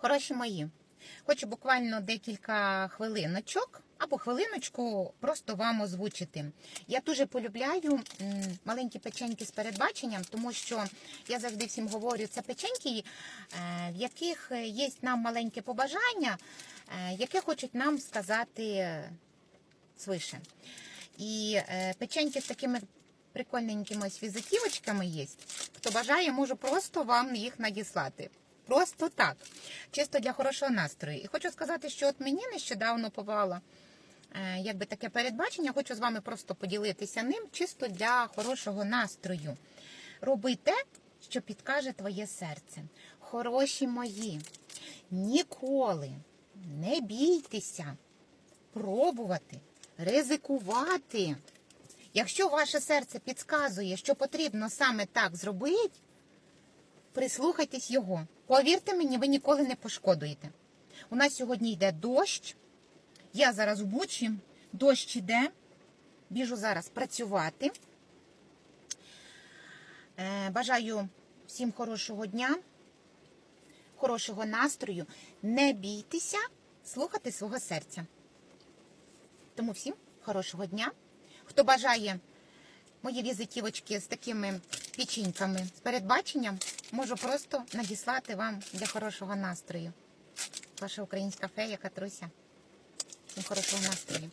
Хороші мої, хочу буквально декілька хвилиночок або хвилиночку просто вам озвучити. Я дуже полюбляю маленькі печеньки з передбаченням, тому що я завжди всім говорю, це печеньки, е, в яких є нам маленьке побажання, е, яке хочуть нам сказати свише. І е, печеньки з такими прикольненькими ось візитівочками є. Хто бажає, можу просто вам їх надіслати. Просто так, чисто для хорошого настрою. І хочу сказати, що от мені нещодавно попало е, якби таке передбачення. Хочу з вами просто поділитися ним, чисто для хорошого настрою. Роби те, що підкаже твоє серце. Хороші мої, ніколи не бійтеся пробувати, ризикувати. Якщо ваше серце підказує, що потрібно саме так зробити, прислухайтесь його. Повірте мені, ви ніколи не пошкодуєте. У нас сьогодні йде дощ. Я зараз в бучі, дощ іде. Біжу зараз працювати. Е, Бажаю всім хорошого дня, хорошого настрою. Не бійтеся слухати свого серця. Тому всім хорошого дня. Хто бажає мої візитівочки з такими печіньками з передбаченням, можу просто надіслати вам для хорошого настрою. Ваша українська фея Катруся. Всім хорошого настрою.